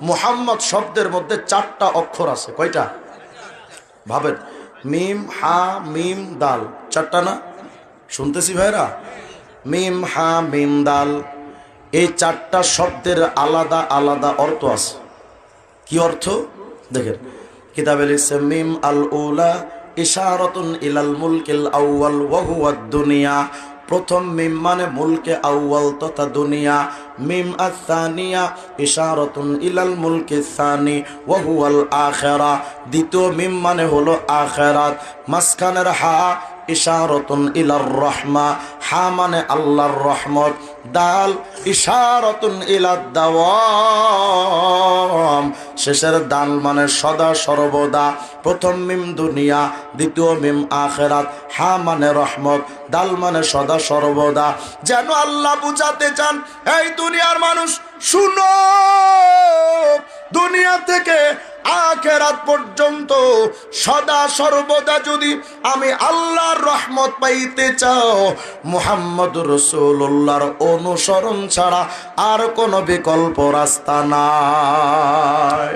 মুহাম্মদ শব্দের মধ্যে চারটা অক্ষর আছে। কয়টা? ভাবেন। মিম, হা, মিম, দাল। চারটা না? শুনতেছি ভাইরা মিম, হা, মিম, দাল। এই চারটা শব্দের আলাদা আলাদা অর্থ আছে। কি অর্থ? দেখেন। কিতাবে লিখছে, মিম আল উলা ইশারাতুন ইলাল মুলকিল আউয়াল ওয়া হুয়া দুনিয়া প্রথম মিম মানে মুলকে আউয়াল তথা দুনিয়া। মিম আসানিয়া ইশারাতুন ইলাল মুলকি সানি ওয়া আখেরা। দ্বিতীয় মিম মানে হলো আখেরাত। মাঝখানের হা ইশারতুন ইলার রহমা। হা মানে আল্লাহর রহমত। দাল ইশারতুন ইলাদ দাওয়াম শেষের দাল মানে সদা সর্বদা। প্রথম মিম দুনিয়া, দ্বিতীয় মিম আখেরাত। হা মানে রহমত, দাল মানে সদা সর্বদা। যেন আল্লাহ বুঝাতে চান, এই দুনিয়ার মানুষ, শুনো, দুনিয়া থেকে আখেরাত পর্যন্ত সদা সর্বদা যদি আমি আল্লাহর রহমত পাইতে চাও মুহাম্মদ রসুল্লাহর অনুসরণ ছাড়া আর কোনো বিকল্প রাস্তা নাই।